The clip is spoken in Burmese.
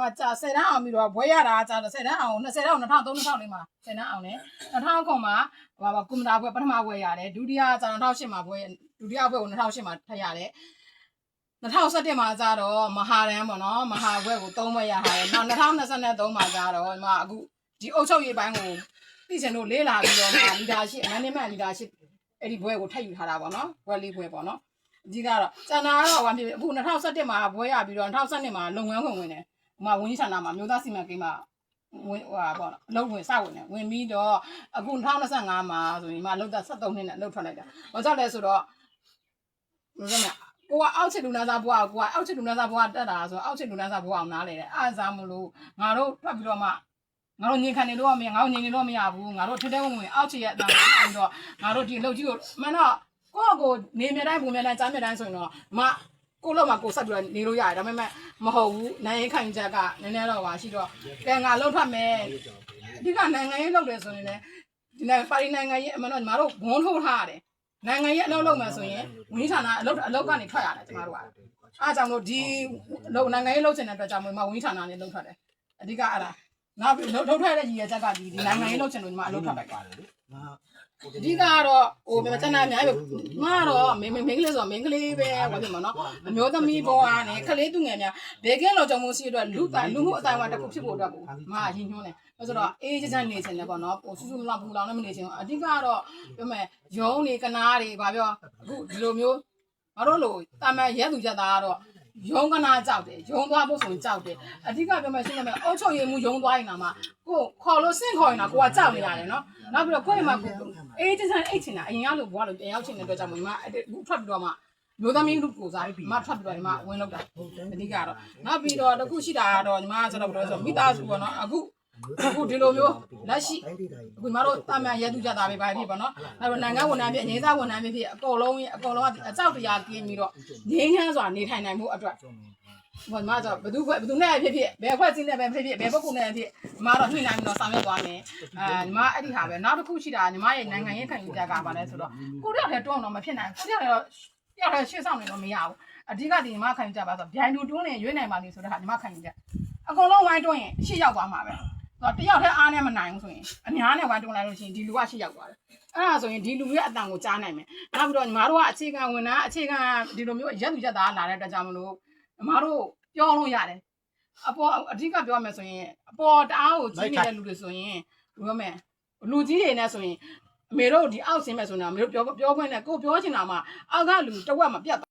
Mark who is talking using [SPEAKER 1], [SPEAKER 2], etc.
[SPEAKER 1] မကြာ10တန်းအောင်ပြီးတော့ဘွဲရတာကြာ10တန်းအောင်20တန်းအောင်2003 2000လေးမှာ10တန်းအောင်လေ2000ခုမှာဟိုပါကွန်ပျူတာဘွဲပထမဘွဲရတယ်ဒုတိယကြာ2008မှာဘွဲဒုတိယဘွဲကို2008မှာထပ်ရတယ်2017မှာကျတော့မဟာရန်ပေါ့နော်မဟာဘွဲကို3ဘွဲရထားတယ်နောက်2023မှာကျတော့ဒီမှာအခုဒီအုပ်ချုပ်ရေးပိုင်းကိုသိချင်လို့လေးလာပြီးတော့မှလီဒါရှစ်မန်နေမန်လီဒါရှစ်အဲ့ဒီဘွဲကိုထပ်ယူထားတာပေါ့နော်ဘွဲလေးဘွဲပေါ့နော်အကြီးကတော့ကျန်တာကတော့ဟိုဖြစ်အခု2017မှာဘွဲရပြီးတော့2012မှာလုံငန်းဝင်ဝင်တယ် ဟိုမှာဝန်ကြီးဌာနမှာမြို့သားစီမံကိန်းမှာဝင်ဟိုဟာပေါ့နော်အလုပ်ဝင်စဝင်တယ်ဝင်ပြီးတော့အခု2025မှာဆိုရင်မှာလောက်တာ73နှစ်နဲ့အလုပ်ထွက်လိုက်တာဘာကြောင့်လဲဆိုတော့ဘယ်လိုလဲကိုကအောက်ချစ်လူနာသားဘွားကိုကအောက်ချစ်လူနာသားဘွားတက်တာဆိုတော့အောက်ချစ်လူနာသားဘွားအောင်နားလေတယ်အားစားမလို့ငါတို့ထွက်ပြီးတော့မှငါတို့ညင်ခံနေလို့မရငါတို့ညင်နေလို့မရဘူးငါတို့ထဲထဲဝင်ဝင်အောက်ချစ်ရဲ့အတန်ကိုပြီးတော့ငါတို့ဒီအလုပ်ကြီးကိုမှန်တော့ကိုယ့်ကိုနေမြတိုင်းပုံမြတိုင်းကြားမြတိုင်းဆိုရင်တော့မ ကိုလောက်မှာကိုဆက်ပြီးတော့နေလို့ရတယ်ဒါပေမဲ့မဟုတ်ဘူးနိုင်ရင်ခိုင်ချက်ကနည်းနည်းတော့ပါရှိတော့ကဲငါလောက်ထွက်မယ်အဓိကနိုင်ငံရေးလုပ်တယ်ဆိုရင်လည်းဒီနိုင်ငံပါတီနိုင်ငံရေးအမှန်တော့ညီမတို့ဘုံထုတ်ထားရတယ်နိုင်ငံရေးအလုပ်လုပ်မယ်ဆိုရင်ဝင်းဌာနအလုပ်အလုပ်ကနေထွက်ရတယ်ကျမတို့ကအားကြောင့်လို့ဒီလုံနိုင်ငံရေးလုပ်ချင်တဲ့အတွက်ကြောင့်မို့မဝင်းဌာနနဲ့လုပ်ထွက်တယ်အဓိကအဲ့ဒါနောက်ပြီးလုပ်ထွက်တဲ့ရည်ရချက်ကဒီဒီနိုင်ငံရေးလုပ်ချင်လို့ညီမအလုပ်ထွက်လိုက်ပါ အဓိကကတော့ဟိုမြန်မာကျန်တာအများကြီးပဲငါကတော့မင်းမင်းကလေးဆိုမင်းကလေးပဲဘာဖြစ်မှာနော်အမျိုးသမီးဘဝနဲ့ခလေးသူငယ်များဘယ်ကင်းလောကြောင့်မို့ရှိအတွက်လူတိုင်လူမှုအတိုင်းအဝါတစ်ခုဖြစ်ဖို့အတွက်ကိုမအရင်ညွှန်းတယ်အဲဆိုတော့အေးချမ်းချမ်းနေချင်တယ်ပေါ့နော်ဟိုဆူဆူလောင်ပူလောင်လည်းမနေချင်ဘူးအဓိကတော့ပြောမယ်ရုံးနေကနားတွေဘာပြောအခုဒီလိုမျိုးငါတို့လိုတာမန်ရဲသူချက်သားကတော့ ရုံးကနာကြောက်တယ်ရုံးသွားဖို့ဆိုရင်ကြောက်တယ်အဓိကပြောမယ်ရှင်းရမယ်အုတ်ချုပ်ရည်မှုရုံးသွားရင်တော့မှကိုခေါ်လို့စင့်ခေါ်ရင်တော့ကိုကကြောက်နေရတယ်နော်နောက်ပြီးတော့ကိုယ့်မှာကိုအေးချမ်းချမ်းအိတ်ချင်တာအရင်ကလိုဘွားလိုပြန်ရောက်ချင်တဲ့အတွက်ကြောင့်မို့ဒီမှာအခုထွက်ပြီးတော့မှမျိုးသမီးလူကိုစားပြီးမှထွက်ပြီးတော့ဒီမှာဝင်လောက်တာအဓိကတော့နောက်ပြီးတော့တခုရှိတာကတော့ညီမကဆိုတော့ဘယ်လိုဆိုမိသားစုပေါ့နော်အခု အခုဒီလိုမျိုးလက်ရှိအခုညီမတို့တာမန်ရဲသူကြတာပဲပါဖြစ်ပေါ့နော်နောက်တော့နိုင်ငံဝန်ထမ်းဖြစ်အငြိမ်းစားဝန်ထမ်းဖြစ်ဖြစ်အကုန်လုံးအကုန်လုံးကအကြောက်တရားကင်းပြီးတော့ငြိမ်းချမ်းစွာနေထိုင်နိုင်မှုအတွက်ဟိုမှာဆိုဘယ်သူဘယ်သူနဲ့ဖြစ်ဖြစ်ဘယ်ခွက်ချင်းနဲ့ပဲဖြစ်ဖြစ်ဘယ်ပုဂ္ဂိုလ်နဲ့ဖြစ်ညီမတော့ညှိနှိုင်းပြီးတော့ဆောင်ရွက်သွားမယ်အဲညီမအဲ့ဒီဟာပဲနောက်တစ်ခုရှိတာညီမရဲ့နိုင်ငံရေးခံယူချက်ကပါလဲဆိုတော့ကိုတယောက်တည်းတွန်းတော့မဖြစ်နိုင်ဘူးကိုတယောက်တည်းတော့တယောက်တည်းရှေ့ဆောင်နေတော့မရဘူးအဓိကဒီညီမခံယူချက်ပါဆိုဗျိုင်လူတွန်းနေရွေးနိုင်ပါလိမ့်ဆိုတဲ့ဟာညီမခံယူချက်အကုန်လုံးဝိုင်းတွန်းရင်ရှေ့ရောက်သွားမှာပဲ တော့တယောက်တည်းအားနဲ့မနိုင်ဘူးဆိုရင်အများနဲ့ဝိုင်းတွန်းလိုက်လို့ရှိရင်ဒီလူကရှေ့ရောက်သွားတယ်အဲ့ဒါဆိုရင်ဒီလူရဲ့အတန်ကိုကြားနိုင်မယ်နောက်ပြီးတော့ညီမတို့ကအခြေခံဝန်ထမ်းအခြေခံဒီလိုမျိုးရက်သူရက်သားလာတဲ့အတွက်ကြောင့်မလို့ညီမတို့ပြောလို့ရတယ်အပေါ်အဓိကပြောမယ်ဆိုရင်အပေါ်တအားကိုကြီးနေတဲ့လူတွေဆိုရင်ပြောမယ်လူကြီးတွေနဲ့ဆိုရင်အမေတို့ဒီအောက်ဆင်းမဲ့ဆိုရင်အမေတို့ပြောပြောခွင့်နဲ့ကိုပြောချင်တာမှအောက်ကလူတဝက်မပြတ်